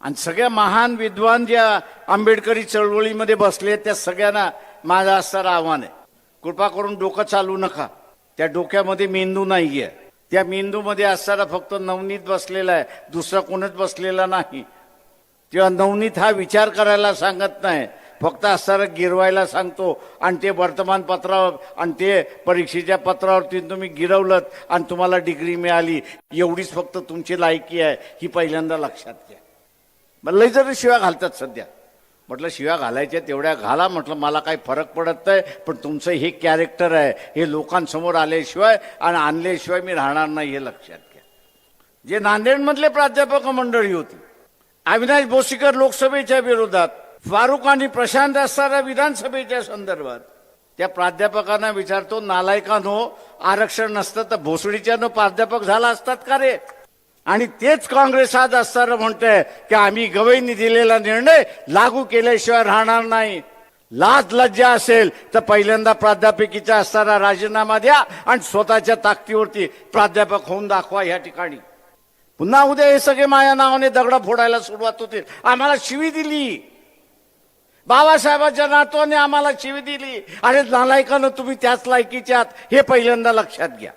आणि सगळ्या महान विद्वान ज्या आंबेडकरी चळवळीमध्ये बसले त्या सगळ्यांना माझं असणारं आव्हान आहे. कृपा करून डोकं चालू नका. त्या डोक्यामध्ये मेंदू नाहीये. त्या मेंदूमध्ये असणारा फक्त नवनीत बसलेला आहे. दुसरा कोणच बसलेला नाही. तेव्हा नवनीत हा विचार करायला सांगत नाही. फक्त असणारं गिरवायला सांगतो. आणि ते वर्तमानपत्रावर आणि ते परीक्षेच्या पत्रावरती तुम्ही गिरवलं आणि तुम्हाला डिग्री मिळाली. एवढीच फक्त तुमची लायकी आहे ही पहिल्यांदा लक्षात घ्या. मग लई जरी शिव्या घालतात सध्या. म्हटलं शिव्या घालायच्या तेवढ्या घाला. म्हटलं मला काही फरक पडत नाही पण तुमचं हे कॅरेक्टर आहे हे लोकांसमोर आल्याशिवाय आणि आणल्याशिवाय मी राहणार नाही हे लक्षात घ्या. जे नांदेडमधले प्राध्यापक मंडळी होती अविनाश बोसीकर लोकसभेच्या विरोधात फारुख आणि प्रशांत असणाऱ्या विधानसभेच्या संदर्भात त्या प्राध्यापकांना विचारतो नालायकानो आरक्षण नसतं तर भोसडीच्यानं प्राध्यापक झाला असतात का रे? आणि तेच काँग्रेस आज असताना म्हणतंय की आम्ही गवईंनी दिलेला निर्णय लागू केल्याशिवाय राहणार नाही. लाज लज्जा असेल तर पहिल्यांदा प्राध्यापकीचा असताना राजीनामा द्या आणि स्वतःच्या ताकदीवरती प्राध्यापक होऊन दाखवा या ठिकाणी. पुन्हा उद्या हे सगळे माझ्या नावाने दगडा फोडायला सुरुवात होतील. आम्हाला शिवी दिली. बाबासाहेबांच्या नातवाने आम्हाला शिवी दिली. अरे नालायकानं तुम्ही त्याच लायकीच्या आहात हे पहिल्यांदा लक्षात घ्या.